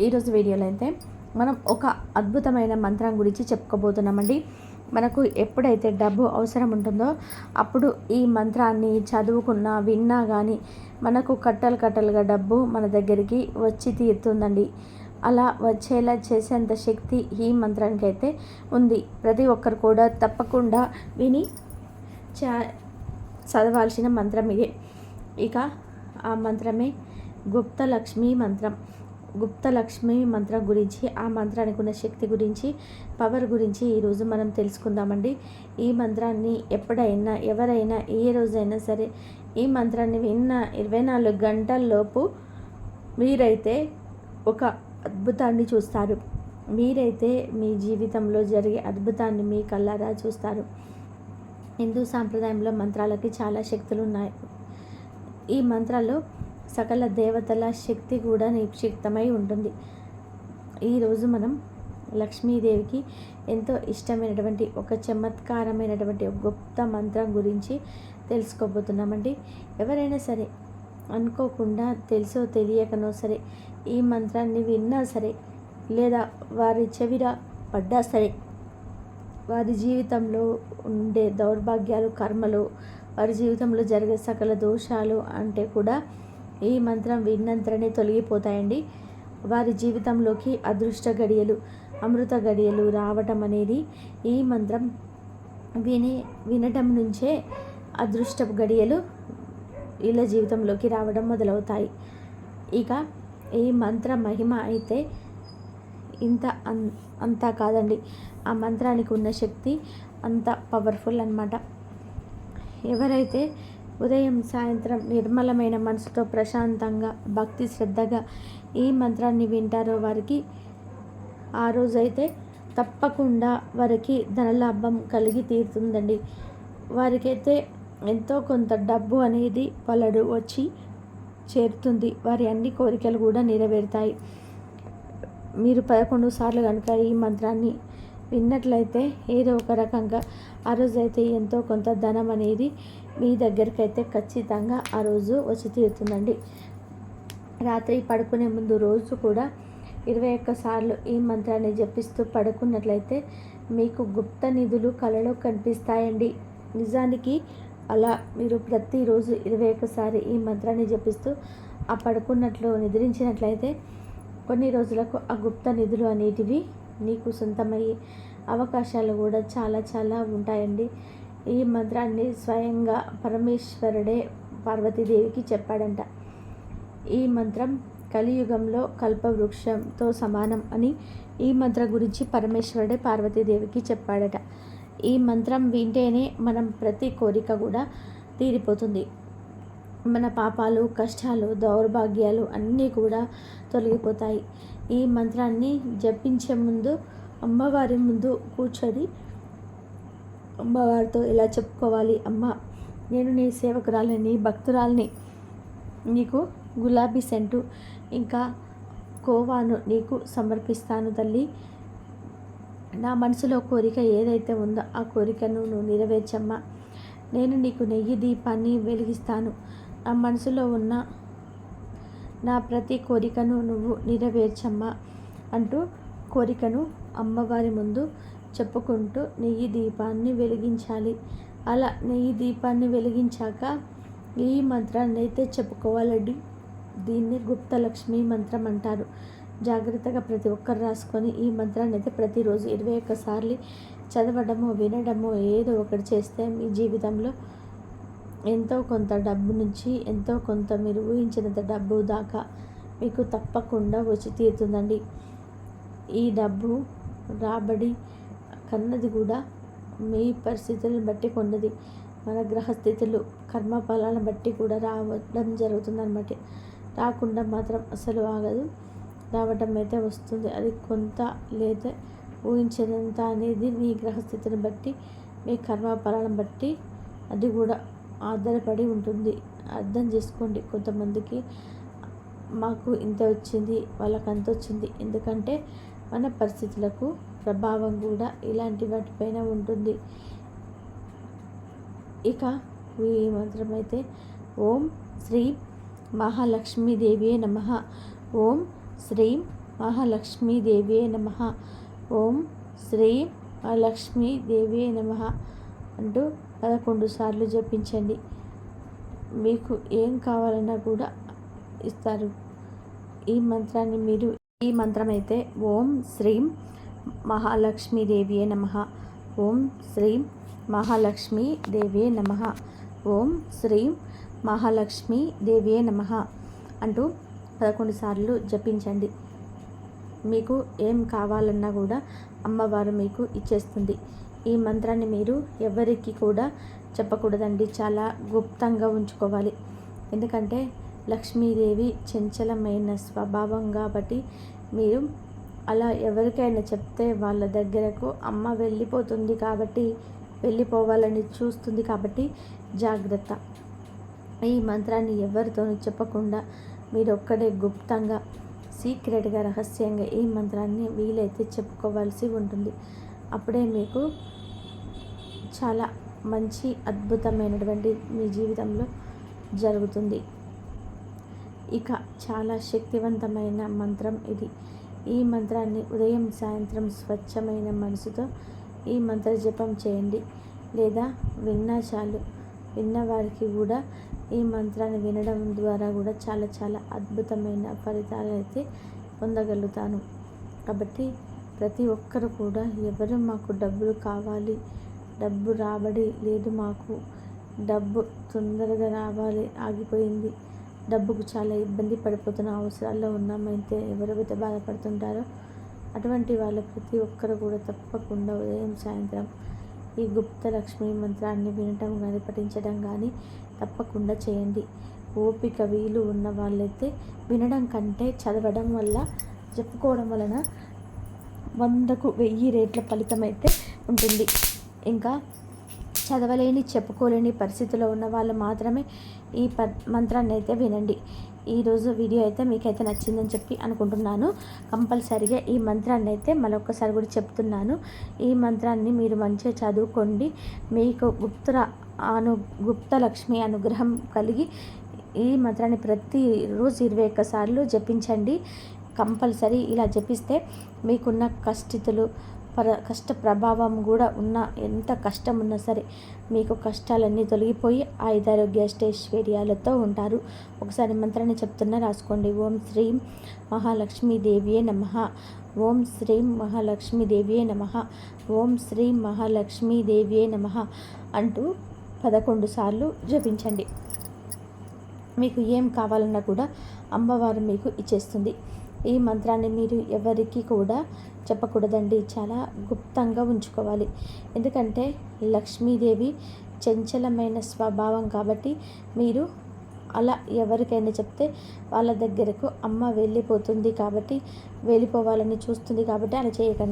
ఈరోజు వీడియోలో అయితే మనం ఒక అద్భుతమైన మంత్రం గురించి చెప్పుకోబోతున్నామండి. మనకు ఎప్పుడైతే డబ్బు అవసరం ఉంటుందో అప్పుడు ఈ మంత్రాన్ని చదువుకున్నా విన్నా కానీ మనకు కట్టలు కట్టలుగా డబ్బు మన దగ్గరికి వచ్చి తీరుతుందండి. అలా వచ్చేలా చేసేంత శక్తి ఈ మంత్రానికి అయితే ఉంది. ప్రతి ఒక్కరు కూడా తప్పకుండా విని చా చదవాల్సిన మంత్రం ఇదే. ఇక ఆ మంత్రమే గుప్త లక్ష్మీ మంత్రం. గుప్త లక్ష్మి మంత్రం గురించి ఆ మంత్రానికి ఉన్న శక్తి గురించి పవర్ గురించి ఈరోజు మనం తెలుసుకుందామండి. ఈ మంత్రాన్ని ఎప్పుడైనా ఎవరైనా ఏ రోజైనా సరే ఈ మంత్రాన్ని విన్న ఇరవై నాలుగు గంటల్లోపు మీరైతే ఒక అద్భుతాన్ని చూస్తారు. మీరైతే మీ జీవితంలో జరిగే అద్భుతాన్ని మీ కళ్ళారా చూస్తారు. హిందూ సాంప్రదాయంలో మంత్రాలకి చాలా శక్తులు ఉన్నాయి ఈ మంత్రాల్లో సకల దేవతల శక్తి కూడా నిక్షిప్తమై ఉంటుంది. ఈరోజు మనం లక్ష్మీదేవికి ఎంతో ఇష్టమైనటువంటి ఒక చమత్కారమైనటువంటి గొప్ప గుప్త మంత్రం గురించి తెలుసుకోబోతున్నామండి. ఎవరైనా సరే అనుకోకుండా తెలుసో తెలియకనో సరే ఈ మంత్రాన్ని విన్నా సరే లేదా వారి చెవిర పడ్డా సరే వారి జీవితంలో ఉండే దౌర్భాగ్యాలు కర్మలు వారి జీవితంలో జరిగే సకల దోషాలు అంటే కూడా ఈ మంత్రం విన్నంతరనే తొలగిపోతాయండి. వారి జీవితంలోకి అదృష్ట గడియలు అమృత గడియలు రావటం అనేది ఈ మంత్రం విని వినటం నుంచే అదృష్ట గడియలు వీళ్ళ జీవితంలోకి రావడం మొదలవుతాయి. ఇక ఈ మంత్ర మహిమ అయితే ఇంత అన్ అంతా కాదండి. ఆ మంత్రానికి ఉన్న శక్తి అంత పవర్ఫుల్ అనమాట ఎవరైతే ఉదయం సాయంత్రం నిర్మలమైన మనసుతో ప్రశాంతంగా భక్తి శ్రద్ధగా ఈ మంత్రాన్ని వింటారో వారికి ఆ రోజైతే తప్పకుండా వారికి ధనలాభం కలిగి తీరుతుందండి. వారికైతే ఎంతో కొంత డబ్బు అనేది పలడు వచ్చి చేరుతుంది. వారి అన్ని కోరికలు కూడా నెరవేరుతాయి. మీరు పదకొండు సార్లు కనుక ఈ మంత్రాన్ని విన్నట్లయితే ఏదో ఒక రకంగా ఆ రోజు అయితే ఎంతో కొంత ధనం అనేది మీ దగ్గరికి అయితే ఖచ్చితంగా ఆ రోజు వచ్చి తీరుతుందండి. రాత్రి పడుకునే ముందు రోజు కూడా ఇరవై ఒక్క సార్లు ఈ మంత్రాన్ని జపిస్తూ పడుకున్నట్లయితే మీకు గుప్త నిధులు కలలో కనిపిస్తాయండి. నిజానికి అలా మీరు ప్రతిరోజు ఇరవై ఒక్కసారి ఈ మంత్రాన్ని జపిస్తూ ఆ పడుకున్నట్లు నిద్రించినట్లయితే కొన్ని రోజులకు ఆ గుప్త నిధులు అనేటివి నీకు సొంతమయ్యే అవకాశాలు కూడా చాలా చాలా ఉంటాయండి. ఈ మంత్రాన్ని స్వయంగా పరమేశ్వరుడే పార్వతీదేవికి చెప్పాడంట. ఈ మంత్రం కలియుగంలో కల్పవృక్షంతో సమానం అని ఈ మంత్రం గురించి పరమేశ్వరుడే పార్వతీదేవికి చెప్పాడట. ఈ మంత్రం వింటేనే మనం ప్రతి కోరిక కూడా తీరిపోతుంది. మన పాపాలు కష్టాలు దౌర్భాగ్యాలు అన్నీ కూడా తొలగిపోతాయి. ఈ మంత్రాన్ని జపించే ముందు అమ్మవారి ముందు కూర్చొని అమ్మవారితో ఇలా చెప్పుకోవాలి? అమ్మ నేను నీ సేవకురాలని భక్తురాలని. నీకు గులాబీ సెంటు ఇంకా కోవాను నీకు సమర్పిస్తాను తల్లి. నా మనసులో కోరిక ఏదైతే ఉందో ఆ కోరికను నువ్వు నెరవేర్చమ్మా. నేను నీకు నెయ్యి దీపాన్ని వెలిగిస్తాను. నా మనసులో ఉన్న నా ప్రతి కోరికను నువ్వు నెరవేర్చమ్మా అంటూ కోరికను అమ్మవారి ముందు చెప్పుకుంటూ నెయ్యి దీపాన్ని వెలిగించాలి. అలా నెయ్యి దీపాన్ని వెలిగించాక ఈ మంత్రాన్ని అయితే చెప్పుకోవాలండి. దీన్ని గుప్త లక్ష్మి మంత్రం అంటారు. జాగ్రత్తగా ప్రతి ఒక్కరు రాసుకొని ఈ మంత్రాన్ని అయితే ప్రతిరోజు ఇరవై ఒక్కసార్లు చదవడము వినడము ఏదో ఒకటి చేస్తే మీ జీవితంలో ఎంతో కొంత డబ్బు నుంచి ఎంతో కొంత మీరు ఊహించినంత డబ్బు దాకా మీకు తప్పకుండా వచ్చి తీరుతుందండి. ఈ డబ్బు రాబడి కన్నది కూడా మీ పరిస్థితులను బట్టి కొన్నది. మన గ్రహస్థితులు కర్మఫలాలను బట్టి కూడా రావడం జరుగుతుందన్నమాట. రాకుండా మాత్రం అసలు ఆగదు. రావటం అయితే వస్తుంది. అది కొంత లేదా ఊహించినంత అనేది మీ గ్రహస్థితిని బట్టి మీ కర్మఫలాలను బట్టి అది కూడా ఆధారపడి ఉంటుంది. అర్థం చేసుకోండి. కొంతమందికి మాకు ఇంత వచ్చింది వాళ్ళకి అంత వచ్చింది. ఎందుకంటే మన పరిస్థితులకు ప్రభావం కూడా ఇలాంటి వాటిపైన ఉంటుంది. ఇక ఈ మంత్రం అయితే ఓం శ్రీ మహాలక్ష్మీదేవియే నమ. ఓం శ్రీ మహాలక్ష్మీదేవియే నమ. ఓం శ్రీ మహాలక్ష్మీదేవియే నమ అంటూ పదకొండు సార్లు జపించండి. మీకు ఏం కావాలన్నా కూడా ఇస్తారు. ఈ మంత్రాన్ని మీరు ఈ మంత్రం అయితే ఓం శ్రీం మహాలక్ష్మీదేవియే నమ. ఓం శ్రీం మహాలక్ష్మీదేవియే నమ. ఓం శ్రీం మహాలక్ష్మీదేవియే నమ అంటూ పదకొండు సార్లు జపించండి. మీకు ఏం కావాలన్నా కూడా అమ్మవారు మీకు ఇచ్చేస్తుంది. ఈ మంత్రాన్ని మీరు ఎవరికి కూడా చెప్పకూడదండి. చాలా గుప్తంగా ఉంచుకోవాలి. ఎందుకంటే లక్ష్మీదేవి చంచలమైన స్వభావం కాబట్టి మీరు అలా ఎవరికైనా చెప్తే వాళ్ళ దగ్గరకు అమ్మ వెళ్ళిపోతుంది కాబట్టి వెళ్ళిపోవాలని చూస్తుంది కాబట్టి జాగ్రత్త. ఈ మంత్రాన్ని ఎవరితోనూ చెప్పకుండా మీరు ఒక్కడే గుప్తంగా సీక్రెట్గా రహస్యంగా ఈ మంత్రాన్ని వీలైతే చెప్పుకోవాల్సి ఉంటుంది. అప్పుడే మీకు చాలా మంచి అద్భుతమైనటువంటి మీ జీవితంలో జరుగుతుంది. ఇక చాలా శక్తివంతమైన మంత్రం ఇది. ఈ మంత్రాన్ని ఉదయం సాయంత్రం స్వచ్ఛమైన మనసుతో ఈ మంత్ర జపం చేయండి. లేదా విన్నా చాలు. విన్నవారికి కూడా ఈ మంత్రాన్ని వినడం ద్వారా కూడా చాలా చాలా అద్భుతమైన ఫలితాలు అయితే పొందగలుగుతాను. కాబట్టి ప్రతి ఒక్కరు కూడా ఎవరు మాకు డబ్బులు కావాలి డబ్బు రాబడి లేదు మాకు డబ్బు తొందరగా రావాలి ఆగిపోయింది. డబ్బుకు చాలా ఇబ్బంది పడిపోతున్న అవసరాల్లో ఉన్నామైతే ఎవరైతే బాధపడుతుంటారో అటువంటి వాళ్ళ ప్రతి ఒక్కరు కూడా తప్పకుండా ఉదయం సాయంత్రం ఈ గుప్త లక్ష్మి మంత్రాన్ని వినటం కానీ పఠించడం కానీ తప్పకుండా చేయండి. ఓపిక వీలు ఉన్న వాళ్ళైతే వినడం కంటే చదవడం వల్ల చెప్పుకోవడం వలన వందకు వెయ్యి రేట్ల ఫలితం అయితే ఉంటుంది. ఇంకా చదవలేని చెప్పుకోలేని పరిస్థితిలో ఉన్న వాళ్ళు మాత్రమే ఈ ప మంత్రాన్ని అయితే వినండి. ఈరోజు వీడియో అయితే మీకైతే నచ్చిందని చెప్పి అనుకుంటున్నాను. కంపల్సరిగా ఈ మంత్రాన్ని అయితే మరొకసారి కూడా చెప్తున్నాను. ఈ మంత్రాన్ని మీరు మంచిగా చదువుకోండి. మీకు గుప్త అను గుప్త లక్ష్మి అనుగ్రహం కలిగి ఈ మంత్రాన్ని ప్రతిరోజు ఇరవై ఒక్కసార్లు జపించండి. కంపల్సరీ ఇలా జపిస్తే మీకున్న కష్టితులు పర కష్ట ప్రభావం కూడా ఉన్న ఎంత కష్టం ఉన్నా సరే మీకు కష్టాలన్నీ తొలగిపోయి ఆయుధారోగ్య అష్టైశ్వర్యాలతో ఉంటారు. ఒకసారి మంత్రాన్ని చెప్తున్నా రాసుకోండి. ఓం శ్రీం మహాలక్ష్మీదేవియే నమ. ఓం శ్రీం మహాలక్ష్మీదేవియే నమ. ఓం శ్రీం మహాలక్ష్మీదేవియే నమ అంటూ పదకొండు సార్లు జపించండి. మీకు ఏం కావాలన్నా కూడా అమ్మవారు మీకు ఇచ్చేస్తుంది. ఈ మంత్రాన్ని మీరు ఎవరికి కూడా చెప్పకూడదండి. చాలా గుప్తంగా ఉంచుకోవాలి. ఎందుకంటే లక్ష్మీదేవి చంచలమైన స్వభావం కాబట్టి మీరు అలా ఎవరికైనా చెప్తే వాళ్ళ దగ్గరకు అమ్మ వెళ్ళిపోతుంది కాబట్టి వెళ్ళిపోవాలని చూస్తుంది కాబట్టి అలా చేయకండి.